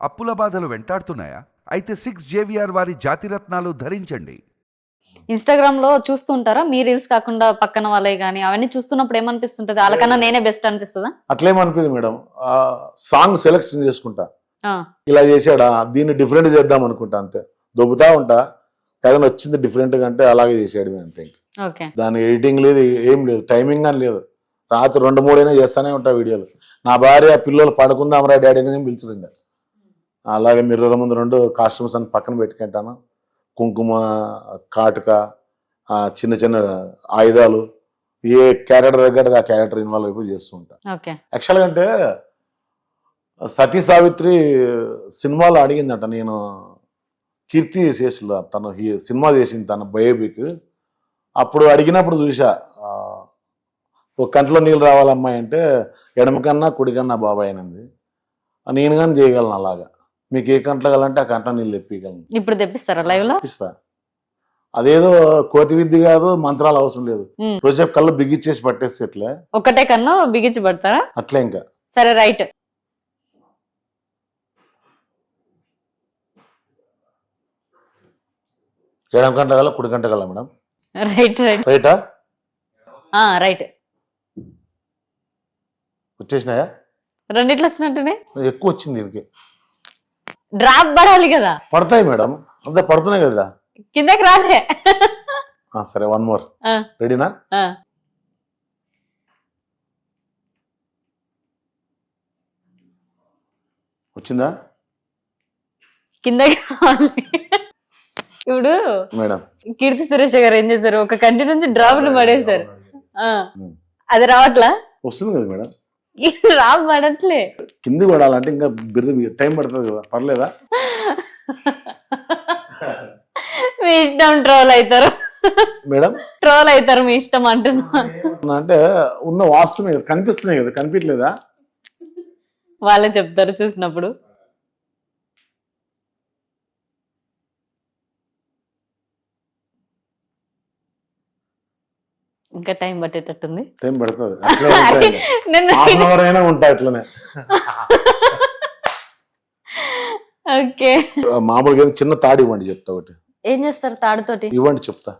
అప్పుల బాధలు వెంటాడుతున్నాయా? అయితే సిక్స్ జేవిఆర్ వారి జాతిరత్నాలు ధరించండి. ఇన్స్టాగ్రామ్లో చూస్తూ ఉంటారా మీ రీల్స్ కాకుండా పక్కన వాళ్ళే కానీ అవన్నీ చూస్తున్నప్పుడు ఏమనిపిస్తుంటది? వాళ్ళకన్నా నేనే బెస్ట్ అనిపిస్తుందా? అట్లేమనిపింది మేడం. ఆ సాంగ్ సెలెక్షన్ చేసుకుంటా. ఆ, ఇలా చేశాడా? దీన్ని డిఫరెంట్ చేద్దాం అనుకుంటా అంతే. దొబ్బుతా ఉంటా. ఏదైనా వచ్చింది డిఫరెంట్గా అంటే అలాగే చేసాడు అంతే ఇంక. ఓకే. దాని ఎడిటింగ్ లేదు ఏం లేదు టైమింగ్ అని లేదు. రాత్రి రెండు మూడైనా చేస్తానే ఉంటా వీడియోలు. నా భార్య పిల్లలు పడుకుందాం రా డాడీ అని పిలిచారు అలాగే మిర్రర్ ముందు రెండు కాస్ట్యూమ్స్ అని పక్కన పెట్టుకుంటాను. కుంకుమ కాటుక ఆ, చిన్న చిన్న ఆయుధాలు ఏ క్యారెక్టర్ దగ్గర ఆ క్యారెక్టర్ ఇన్వాల్వ్ అయిపోయి చేస్తూ ఉంటా. ఓకే. యాక్చువల్గా అంటే సతీ సావిత్రి సినిమాలో అడిగిందట నేను కీర్తి శేషులు తను హీ- సినిమా చేసింది తన బయోపిక్. అప్పుడు అడిగినప్పుడు చూసా ఒక కంట్లో నీళ్ళు రావాలమ్మాయి అంటే ఎడమ కన్నా కుడి కన్నా బాబాయ్ అనింది. నేను కానీ చేయగలను అలాగా. మీకు ఏ కంట్లో కావాలంటే ఆ కంట్లో నీళ్ళు తెప్పియగలను. ఇప్పుడు తెప్పిస్తారా లైవ్లో? ఇస్తా అదేదో కోతి విద్య కాదు మంత్రాలు అవసరం లేదు. రోజేపు కళ్ళు బిగిచ్చేసి పట్టేస్తే ఎట్లే? ఒక్కటే కన్నా బిగించి పడతారా? అట్లే ఇంకా. సరే రైట్. ఎడమ గంట కల్లా కుడి గంట కల్లా మేడం? Right right. రైటా? ఆ రైట్. వచ్చేసినాయా? రెండిట్లు వచ్చినట్టునే ఎక్కువ వచ్చింది దీనికి డ్రాప్ పడాలి కదా. పడతాయి మేడం. అంతా పడుతున్నాయి కదా కిందకి రాలే. సరే వన్ మోర్ రెడీనా. వచ్చిందా? కిందకి రావాలి ఇప్పుడు మేడం. కీర్తి సురేష్ గారు ఏం చేశారు? ఒక కంటి నుంచి డ్రాప్ను పడేశారు. అది రావట్లా? వస్తుంది కదా మేడం. పడట్లే. కింది పడాలంటే ఇంకా బిర్రి టైం పడుతుంది కదా పర్లేదా? మీ ఇష్టం ట్రోల్ అవుతారు మేడం? ట్రోల్ అవుతారు మీ ఇష్టం అంటున్నా. అంటే ఉన్న వాస్తున్నాయి కదా కనిపిస్తున్నాయి కదా కనిపించలేదా? వాళ్ళే చెప్తారు చూసినప్పుడు. ఇంకా టైం పట్టేటట్టుంది. టైం పడుతుంది. ఉంటాయి. అట్లనే. ఓకే. మామూలుగా చిన్న తాడు ఇవ్వండి చెప్తా ఒకటి. ఏం చేస్తారు తాడుతోటి ఇవ్వండి చెప్తా.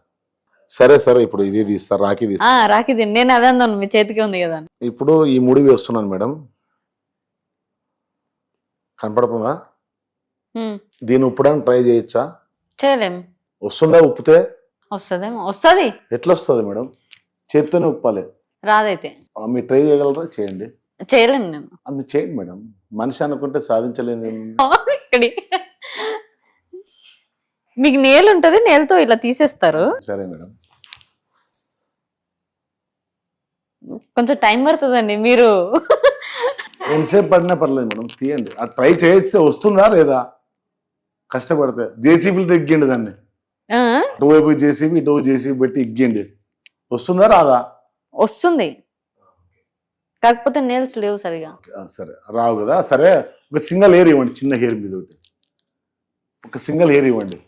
సరే సరే ఇప్పుడు ఇది తీస్తా రాఖీ తీస్తా. రాకిది నేను అదే అన్నాను మీ చేతికి ఉంది కదా. ఇప్పుడు ఈ ముడి వేస్తున్నాను మేడం. కనపడుతుందా? దీన్ని ఉప్పడానికి ట్రై చేయొచ్చా? చేయలేం. వస్తుందా ఉప్పితే? వస్తుందేమో. వస్తుంది. ఎట్లా వస్తుంది మేడం? చేత్తోనే ఉప్పాలి రాదైతే. మీరు ట్రై చేయగలరా? చేయండి. చేయలేను నేను. అది చేయండి మేడం. మనిషి అనుకుంటే సాధించలేదు ఇక్కడి. మీకు నేలు ఉంటది నేలతో ఇలా తీసేస్తారు. సరే మేడం. కొంచెం టైం పడుతుందండి మీరు. ఎంతసేపు పడినా పర్లేదు మేడం తీయండి. ఆ ట్రై చేస్తే వస్తుందా లేదా? కష్టపడితే. జేసీబీలు తగ్గిండి దాన్ని. అటువైపు జేసీబీ ఇటు జేసీబీ పెట్టి ఇగ్గిండి. వస్తుందా రాదా? వస్తుంది. కాకపోతే నేల్స్ లేవు సరిగా. సరే రావు కదా సరే ఒక సింగిల్ హెయిర్ ఇవ్వండి చిన్న హెయిర్ మీద ఒకటి. ఒక సింగిల్ హెయిర్ ఇవ్వండి.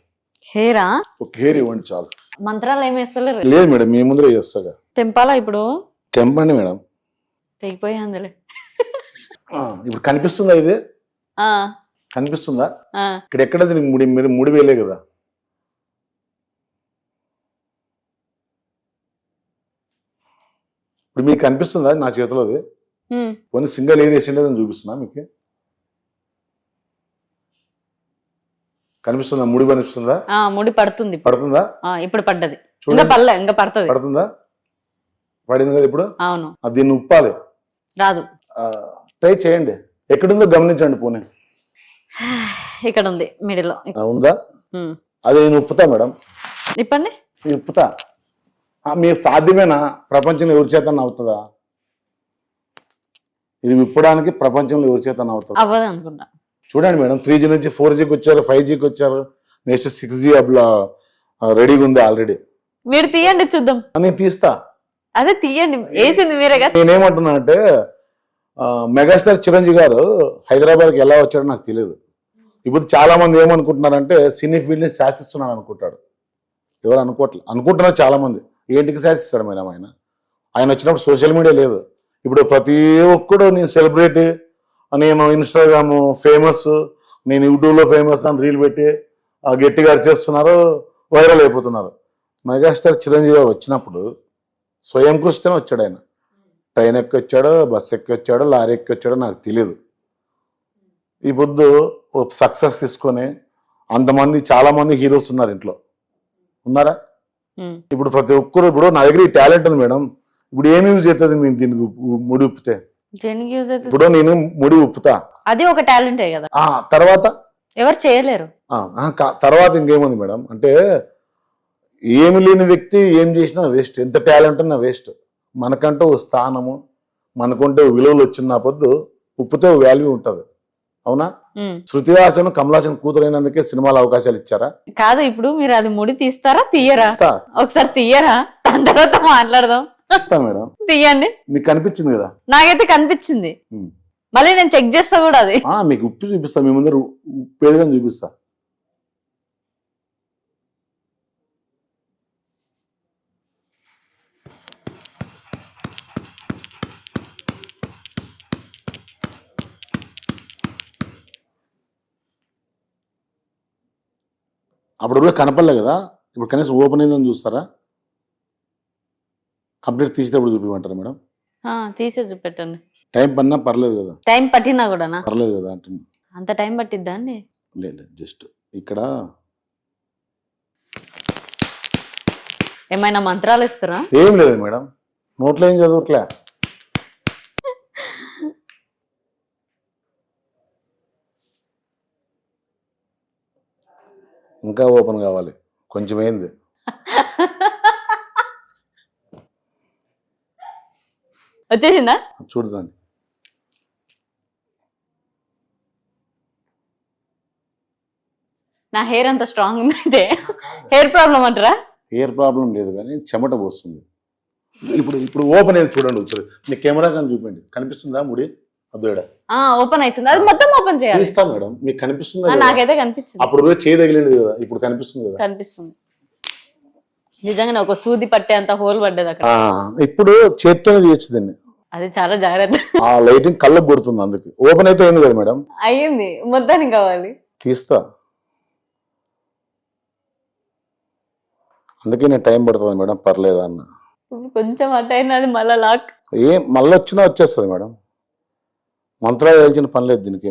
హేరా? ఒక హెయిర్ ఇవ్వండి చాలు. మంత్రాలు ఏమి వేస్తలేరు? లేదు మేడం మీ ముందర చేస్తాగా. తెంపాలా ఇప్పుడు? తెంపండి మేడం. తెగిపోయి అందులే ఇప్పుడు కనిపిస్తుందా ఇది? కనిపిస్తుందా? ఇక్కడ ఎక్కడ మీరు ముడి వేలే కదా. ఇప్పుడు మీకు కనిపిస్తుందా నా చేతిలో అది. కొన్ని సింగిల్ ఏరియా వేసిండేదని చూపిస్తున్నా మీకు? కనిపిస్తుందా? ముడి కనిపిస్తుందా? ఆ, ముడి పడుతుంది. పడుతుందా? ఇప్పుడు పడ్డది. ఇంకా పడలే ఇంకా పడుతుంది. పడుతుందా? పడింది కదా ఇప్పుడు? అవును. దీన్ని ఉప్పాలి. రాదు. ట్రై చేయండి. ఎక్కడుందో గమనించండి పోనీ. ఇక్కడ ఉంది మిడిలో ఉందా? అది నేను ఉప్పుతా మేడం. ఇప్పండి. విప్పుతా ఆ, మీరు సాధ్యమేనా? ప్రపంచంలో ఎవరి చేత అవుతుందా ఇది విప్పడానికి ప్రపంచంలో ఎవరి చేత అవుతుంది అవ్వదు అనుకుంటా. చూడండి మేడం త్రీ జీ నుంచి ఫోర్ జీకి వచ్చారు ఫైవ్ జీకి వచ్చారు నెక్స్ట్ సిక్స్ జీ అట్లా రెడీగా ఉంది ఆల్రెడీ మీరు తీయండి చూద్దాం. నేను తీస్తా. అదే తీయండి వేసింది మీరే నేనేమంటున్నా అంటే మెగాస్టార్ చిరంజీవి గారు హైదరాబాద్కి ఎలా వచ్చాడో నాకు తెలియదు. ఇప్పుడు చాలా మంది ఏమనుకుంటున్నారంటే సినీ ఫీల్డ్ని శాసిస్తున్నాడు అనుకుంటాడు ఎవరు అనుకోవట్లేదు అనుకుంటున్నారు చాలా మంది ఏంటికి సాధిస్తాడు మేడం ఆయన? ఆయన వచ్చినప్పుడు సోషల్ మీడియా లేదు. ఇప్పుడు ప్రతి ఒక్కడు నేను సెలబ్రిటీ నేను ఇన్స్టాగ్రామ్ ఫేమస్ నేను యూట్యూబ్లో ఫేమస్ అని రీల్ పెట్టి గట్టిగా చేస్తున్నారు వైరల్ అయిపోతున్నారు. మెగాస్టార్ చిరంజీవి గారు వచ్చినప్పుడు స్వయం కృషితోనే వచ్చాడు ఆయన. ట్రైన్ ఎక్కి వచ్చాడో బస్సు ఎక్కి వచ్చాడో లారీ ఎక్కి వచ్చాడో నాకు తెలియదు ఈ పొద్దు సక్సెస్ తీసుకొని అంతమంది చాలామంది హీరోస్ ఉన్నారు ఇంట్లో. ఉన్నారా? ఇప్పుడు ప్రతి ఒక్కరు ఇప్పుడు నా దగ్గర ఈ టాలెంట్ ఉంది మేడం. ఇప్పుడు ఏమి యూజ్ అవుతుంది మేము దీనికి ముడి ఉప్పితే? ఇప్పుడు నేను ముడి ఉప్పుతా. అది ఒక టాలెంటే కదా. ఆ తర్వాత? ఎవరు చేయలేరు. తర్వాత ఇంకేముంది మేడం? అంటే ఏమి లేని వ్యక్తి ఏం చేసినా వేస్ట్. ఎంత టాలెంట్ ఉన్నా వేస్ట్. మనకంటూ ఓ స్థానము మనకుంటే విలువలు వచ్చిన పొద్దు ఉప్పుతో వాల్యూ ఉంటుంది. అవునా? ఉమ్. శృతిహాసన్ కమలాసన్ కూతురైనందుకే సినిమాలు అవకాశాలు ఇచ్చారా? కాదు ఇప్పుడు మీరు అది ముడి తీస్తారా తీయరా? ఒకసారి తీయరా? దాని తర్వాత మాట్లాడదాం. మేడం. తీయండి. మీకు కనిపించింది కదా? నాకైతే కనిపించింది. మళ్ళీ నేను చెక్ చేస్తా కూడా అది. మీకు ఉప్పు చూపిస్తా మీ ముందర చూపిస్తా. అప్పుడు కూడా కనపడలే కదా? ఇప్పుడు కనీసం ఓపెన్ అయిందని చూస్తారా? కంప్లీట్ తీసేటప్పుడు చూపించమంటారా మేడం? తీసే చూపెట్టండి. టైం పడినా పర్లేదు కదా? టైం పట్టినా కూడానా? పర్లేదు కదా అంటున్నా అంత టైం పట్టిద్దా అండి? లేదు జస్ట్ ఇక్కడ ఏమైనా మంత్రాలు ఇస్తారా? ఏం లేదు మేడం. నోట్లో ఏం చదవట్లే. ఇంకా ఓపెన్ కావాలి. కొంచెం ఏంది వచ్చేసిందా? చూడండి. నా హెయిర్ అంత స్ట్రాంగ్ ఉంది అయితే హెయిర్ ప్రాబ్లం అంటారా? ఎయిర్ ప్రాబ్లం లేదు కానీ చెమట పోస్తుంది. ఇప్పుడు ఇప్పుడు ఓపెన్ అయింది చూడండి ఒకసారి. మీ కెమెరా కానీ చూపండి కనిపిస్తుందా ముడి? అద్దుడ ఆ ఓపెన్ అవుతుంది. అది మొత్తం ఓపెన్ చేయాలి. తీస్తా మేడం. మీకు కనిపిస్తుందా? నాకైతే కనిపించింది. అప్పుడు పోయి చేయి తగిలింది కదా? ఇప్పుడు కనిపిస్తుంది కదా? కనిపిస్తుంది. నిజంగానే ఒక సూది పట్టే అంత హోల్ పడ్డది అక్కడ. ఇప్పుడు చేత్తోనే చేయొచ్చు దీన్ని. అది చాలా జాగ్రత్త. ఆ లైటింగ్ కళ్ళకు కొడుతుంది అందుకు. ఓపెన్ అయితే అయింది కదా మేడం? అయ్యింది మొత్తానికి కావాలి. తీస్తా. అందుకే నేను టైం పడుతుంది మేడం. పర్లేదా అన్న. కొంచెం అట్ అయినది మళ్ళా లాక్. ఏం మళ్ళీ వచ్చినా వచ్చేస్తుంది మేడం. మంత్రాలు వేయాల్సిన పని లేదు దీనికి.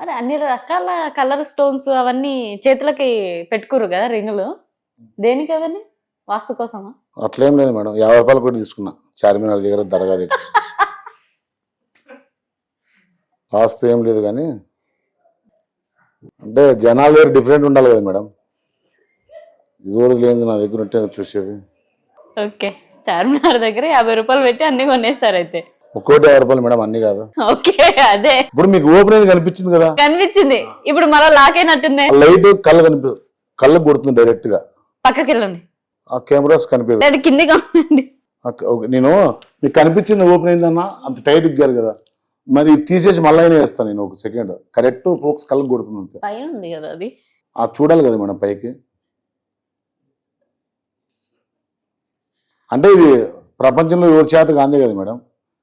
మరి అన్ని రకాల కలర్ స్టోన్స్ అవన్నీ చేతులకి పెట్టుకోరు కదా రింగులు. దేనికి అవన్నీ? వాస్తు కోసమా? అట్లేం లేదు మేడం. యాభై రూపాయలు కూడా తీసుకున్నా. చార్మినార్ దగ్గర దర్గా దగ్గర. వాస్తు ఏం లేదు కానీ. అంటే జనాల దగ్గర డిఫరెంట్ ఉండాలి కదా మేడం. ఇది కూడా లేదు నా దగ్గర ఉంటే చూసేది. ఓకే. చార్మినార్ దగ్గర యాభై రూపాయలు పెట్టి అన్ని కొనేస్తారు అయితే. ఒక్కోటి యాభై రూపాయలు మేడం అన్ని కాదు. ఓకే అదే. ఇప్పుడు మీకు ఓపెన్ అయింది కనిపించింది కదా? కనిపించింది. ఇప్పుడు మళ్ళా లాక్ అయినట్టుంది. లైట్ కళ్ళు కనిపి కళ్ళకు కొడుతుంది డైరెక్ట్గా పక్కకి వెళ్ళండి. ఆ కెమెరాస్ కనిపించదు లేదు కిందికి ఉండండి నేను మీకు కనిపించింది ఓపెన్ అయిందన్నా అంత టైట్ ఇగ్గారు కదా. మరి తీసేసి మళ్ళీ అయినా వేస్తాను నేను ఒక సెకండ్. కరెక్ట్ ఫోక్స్ కళ్ళకు కొడుతుంది అంతే. పైన ఉంది కదా అది. ఆ చూడాలి కదా మేడం పైకి. అంటే ఇది ప్రపంచంలో ఎవరి చేత కాందే కదా మేడం?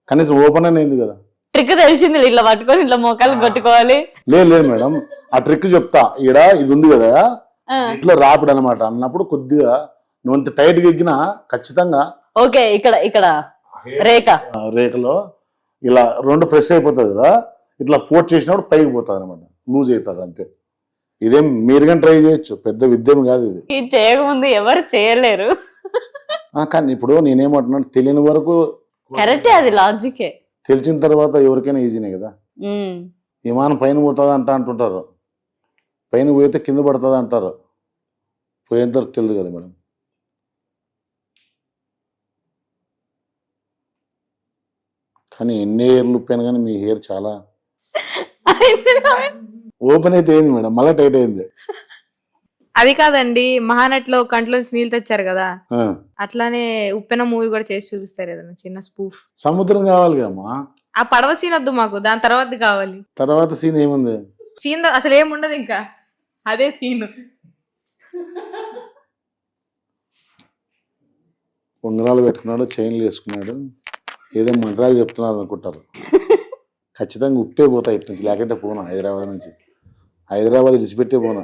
కనీసం ఓపెన్ అని అయింది కదా. ట్రిక్ తెలిసింది ఇట్లా పట్టుకొని ఇట్లా మోకాలు కొట్టుకోవాలి. లేదు లేదు మేడం ఆ ట్రిక్ చెప్తా. ఈడ ఇది ఉంది కదా ఇట్లా రాపిడ్ అనమాట అన్నప్పుడు కొద్దిగా నువ్వు అంత టైట్గా ఎక్కినా ఖచ్చితంగా ఓకే ఇక్కడ ఇక్కడ. రేఖ. రేఖలో ఇలా రెండు ఫ్రెష్ అయిపోతుంది కదా ఇట్లా ఫోర్ట్ చేసినప్పుడు పైకి పోతుంది అనమాట లూజ్ అవుతుంది అంతే. ఇదేం మీరు కానీ ట్రై చేయొచ్చు. పెద్ద విద్యం కాదు ఇది. ఇది చేయకముందు ఎవరు చేయలేరు. కానీ ఇప్పుడు నేనేమంటున్నాను తెలియని వరకు కరెక్టే అది లాజికే. తెలిసిన తర్వాత ఎవరికైనా ఈజీనే కదా. విమానం పైన పోతుంది అంట అంటుంటారు. పైన పోతే కింద పడుతుంది అంటారు. పోయిన తర్వాత తెలియదు కదా మేడం. కానీ ఎన్ని హెయిర్లు ఉప్పాను కానీ మీ హెయిర్ చాలా ఓపెన్ అయితే అయింది మేడం. మళ్ళీ టైట్ అయింది. అది కాదండి మహానటిలో కంట్లోంచి నీళ్ళు తెచ్చారు కదా. అట్లానే ఉప్పెన మూవీ కూడా చేసి చూపిస్తారు ఏదైనా చిన్న స్పూఫ్. సముద్రం కావాలి ఆ పడవ సీన్ వద్దు మాకు దాని తర్వాత కావాలి. తర్వాత సీన్ ఏముంది? సీన్ అసలు ఏముండదు ఇంకా. అదే సీన్. ఉంగరాలు పెట్టుకున్నాడు చైన్లు వేసుకున్నాడు. ఏదో మంత్రాలు చెప్తున్నారు అనుకుంటారు. ఖచ్చితంగా ఉప్పే పోతాయి ఇటు నుంచి లేకుంటే పోను హైదరాబాద్ నుంచి. హైదరాబాద్ విడిచిపెట్టే పోను.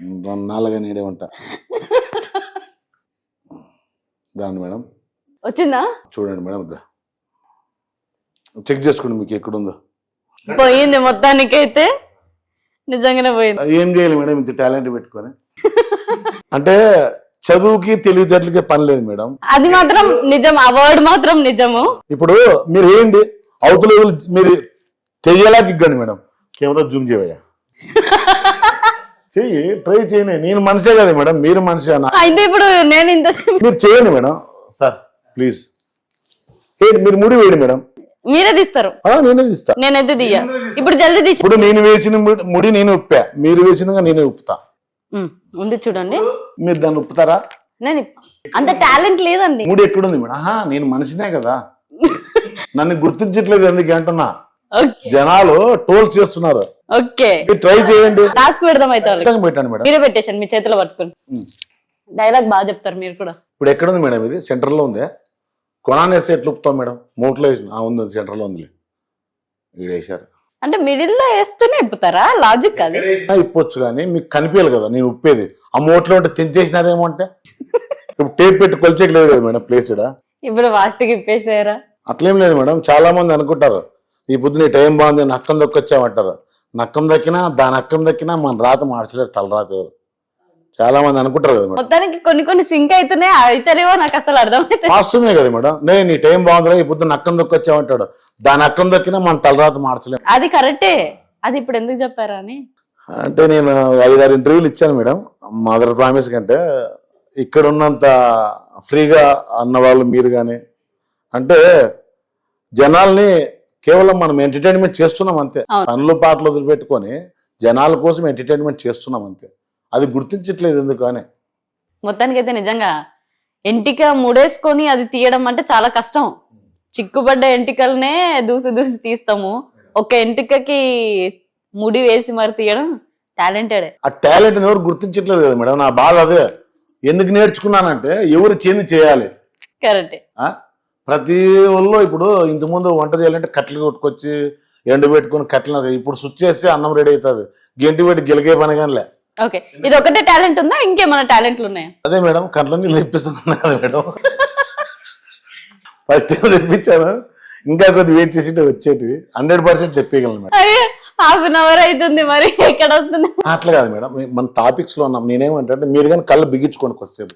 రెండు నాలుగా నేడే ఉంటా దాన్ని మేడం. వచ్చిందా? చూడండి మేడం వద్దా చెక్ చేసుకోండి మీకు ఎక్కడుందో. పోయింది మొత్తానికైతే. నిజంగానే పోయింది. ఏం చేయాలి మేడం? ఇంత టాలెంట్ పెట్టుకొని. అంటే చదువుకి తెలివితేటలకి పని లేదు మేడం. అది మాత్రం నిజం. ఆ వర్డ్ మాత్రం నిజము. ఇప్పుడు మీరు ఏంటి? అవతల మీరు తెయ్యేలా గిగ్గండి మేడం. Camera zoom చేయవయ్యా. చెయ్యి ట్రై చేయని. నేను మనిషే కదా మేడం మీరు మనిషి అన్న. అయితే ఇప్పుడు నేను ఇంత మీరు చేయండి మేడం. Sir please. మీరు ముడి వేయండి మేడం. మీరే తీస్తారు. ఆ, నేనే తీస్తా. నేనైతే తీయ. ఇప్పుడు జల్దీ తీసి ఇప్పుడు నేను వేసిన ముడి- నేను ఉప్పా. మీరు వేసినగా నేనే ఉప్పుతా. ఉంది చూడండి. మీరు దాన్ని ఉప్పుతారా? నేను అంత టాలెంట్ లేదండి. ముడి ఎక్కడుంది మేడం? ఆహా నేను మనిషినే కదా. నన్ను గుర్తించట్లేదు ఎందుకు అంటున్నా? ఓకే. జనాలు టోల్స్ చేస్తున్నారు. ఓకే. ట్రై చేయండి. టాస్క్ పెడదాం అయితే వాళ్ళకి. పెట్టండి మేడం. మీరే పెట్టేసండి మీ చేతిలో పట్టుకుని. ఉమ్. డైలాగ్ బాగా చెప్తారు మీరు కూడా. ఇప్పుడు ఎక్కడుంది మేడం ఇది? సెంటర్లో ఉందే? కొనాన్ని వేస్తే ఎట్లా ఉప్పుతాం మేడం. మూట్లో వేసి ఆ, ఉంది ఉంది, సెంటర్లో ఉందిలే. వేసారు అంటే మిడిల్లో వేస్తేనే ఇప్పుతారా? లాజిక్ అది. ఇప్పొచ్చు కానీ మీకు కనిపించాలి కదా నేను ఉప్పేది. ఆ మూట్లో ఉంటే తెంచేసినారేమో అంటే? ఇప్పుడు టేప్ పెట్టి కొలిచేయలేదు కదా మేడం ప్లేస్ ఇక్కడ ఇప్పుడు ఫాస్ట్గా ఇప్పేసారా? అట్లేం లేదు మేడం. చాలా మంది అనుకుంటారు ఈ పొద్దున ఈ టైం బాగుంది నక్కం దొక్కొచ్చామంటారు. నక్కం దక్కినా దాని అక్కం దక్కినా మన రాత మార్చలేరు తలరాత ఎవరు. చాలా మంది అనుకుంటారు కదా మేడం. మొత్తానికి కొన్ని కొన్ని సింక్ అవుతున్నాయి అయితేనేవో నాకు అసలు అర్థమైతే వాస్తవమే కదా మేడం. నేను నీ టైం బాగుందిరా ఈ పొద్దున నక్కం దొక్కొచ్చామంటాడు దాని అక్కం దక్కినా మన తలరాత మార్చలేము అది కరెక్టే. అది ఇప్పుడు ఎందుకు చెప్పారా అని? అంటే నేను ఐదారు ఇంటర్వ్యూలు ఇచ్చాను మేడం. మదర్ ప్రామిస్ కంటే ఇక్కడ ఉన్నంత ఫ్రీగా అన్న వాళ్ళు మీరు కానీ అంటే జనాల్ని కేవలం మనం ఎంటర్టైన్మెంట్ చేస్తున్నాం అంతే. పనులు పాటలు వదిలిపెట్టుకొని జనాల కోసం ఎంటర్టైన్మెంట్ చేస్తున్నాం అంతే. అది గుర్తించట్లేదు ఎందుకు అని మొత్తానికి అయితే నిజంగా ఎంటిక ముడేసుకొని అది తీయడం అంటే చాలా కష్టం. చిక్కుబడ్డ ఎంటికలనే దూసి దూసి తీస్తాము. ఒక ఎంటికకి ముడి వేసి మరి తీయడం టాలెంటెడ్. ఆ టాలెంట్ ఎవరు గుర్తించట్లేదు కదా మేడం? నా బాధ అదే. ఎందుకు నేర్చుకున్నానంటే ఎవరు చేంది చేయాలి? కరెక్టే? ప్రతి ఒళ్ళు ఇప్పుడు ఇంతకుముందు వంట చేయాలంటే కట్టెలు కొట్టుకొచ్చి ఎండు పెట్టుకొని కట్టెలు ఇప్పుడు స్విచ్ చేస్తే అన్నం రెడీ అవుతుంది. గెంటి పెట్టి గిలకే పని కానిలే ఓకే. ఇది ఒకటే టాలెంట్ ఉందా? ఇంకేమైనా టాలెంట్లు ఉన్నాయా? అదే మేడం కంట్లో నీళ్ళు తెప్పిస్తున్నాను కదా మేడం. ఫస్ట్ టైం తెప్పించాను? ఇంకా కొద్ది వెయిట్ చేసి వచ్చేటివి. Hundred percent madam. అరే హాఫ్ అన్ అవర్ అవుతుంది మరి. ఎక్కడ వస్తుంది? అట్లా కాదు మేడం. మన టాపిక్స్లో ఉన్నాం. నేనేమంటే మీరు కానీ కళ్ళు బిగించుకోండి వస్తేది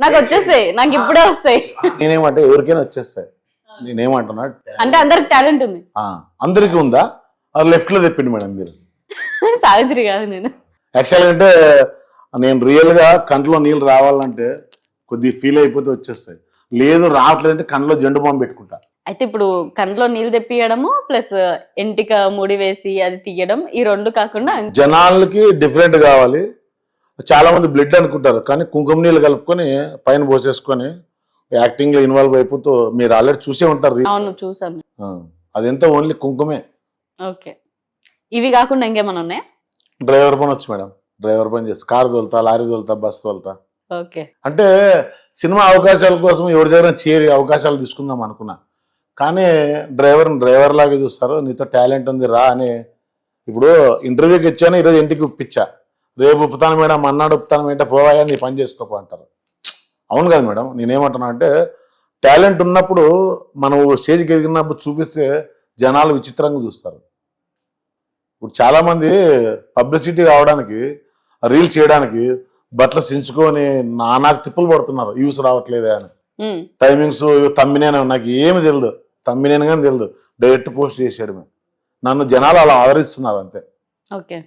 నాకు వచ్చేస్తాయి. నాకు ఇప్పుడే వస్తాయి. నేనేమంటే ఎవరికైనా వచ్చేస్తాయి. నేనేమంటున్నా అంటే అందరికి టాలెంట్ ఉంది. అందరికీ ఉందా? అది లెఫ్ట్లో తెప్పిండి మేడం మీరు. సావిత్రి కాదు నేను. యాక్చువల్గా అంటే నేను రియల్గా కంట్లో నీళ్ళు రావాలంటే కొద్ది ఫీల్ అయిపోతే వచ్చేస్తాయి. లేదు రావట్లేదంటే కంట్లో జెండు బాంబు పెట్టుకుంటా. అయితే ఇప్పుడు కంట్లో నీళ్ళు తెప్పియడము ప్లస్ ఎంటిక ముడి వేసి అది తీయడం ఈ రెండు కాకుండా జనాలకి డిఫరెంట్ కావాలి. చాలా మంది బ్లడ్ అనుకుంటారు కానీ కుంకుమ నీళ్ళు కలుపుకొని పైన పోసేసుకొని యాక్టింగ్లో ఇన్వాల్వ్ అయిపోతూ మీరు ఆల్రెడీ చూసే ఉంటారు అవును చూసాను అదంతా ఓన్లీ కుంకుమే. ఓకే. ఇవి కాకుండా ఇంకేమైనా ఉన్నాయా? డ్రైవర్ పని వచ్చు మేడం. డ్రైవర్ పని చేస్తా కారు తోలుతా లారీ తోలుతా బస్ తోలుతా. ఓకే. అంటే సినిమా అవకాశాల కోసం ఎవరి దగ్గర చేరి అవకాశాలు తీసుకుందాం అనుకున్నా. కానీ డ్రైవర్ డ్రైవర్ లాగా చూస్తారు నీతో టాలెంట్ ఉంది రా అని. ఇప్పుడు ఇంటర్వ్యూకి ఇచ్చాను ఈరోజు ఇంటికి ఉప్పించా రేపు ఉప్పుతాను మేడం అన్నాడు ఉప్పుతాను మేడం పోవాయా? నీ పని చేసుకోపో అంటారు. అవును కదా మేడం నేనేమంటున్నా అంటే టాలెంట్ ఉన్నప్పుడు మనం స్టేజ్కి ఎదిగినప్పుడు చూపిస్తే జనాలు విచిత్రంగా చూస్తారు. ఇప్పుడు చాలా మంది పబ్లిసిటీ కావడానికి రీల్ చేయడానికి బట్టలు చించుకొని నానాకు తిప్పులు పడుతున్నారు యూస్ రావట్లేదే అని. టైమింగ్స్ తమ్మినేను నాకు ఏమి తెలియదు తమ్మినేను కానీ తెలియదు డైరెక్ట్ పోస్ట్ చేసాడు నన్ను జనాలు అలా ఆదరిస్తున్నారు అంతే. ఓకే.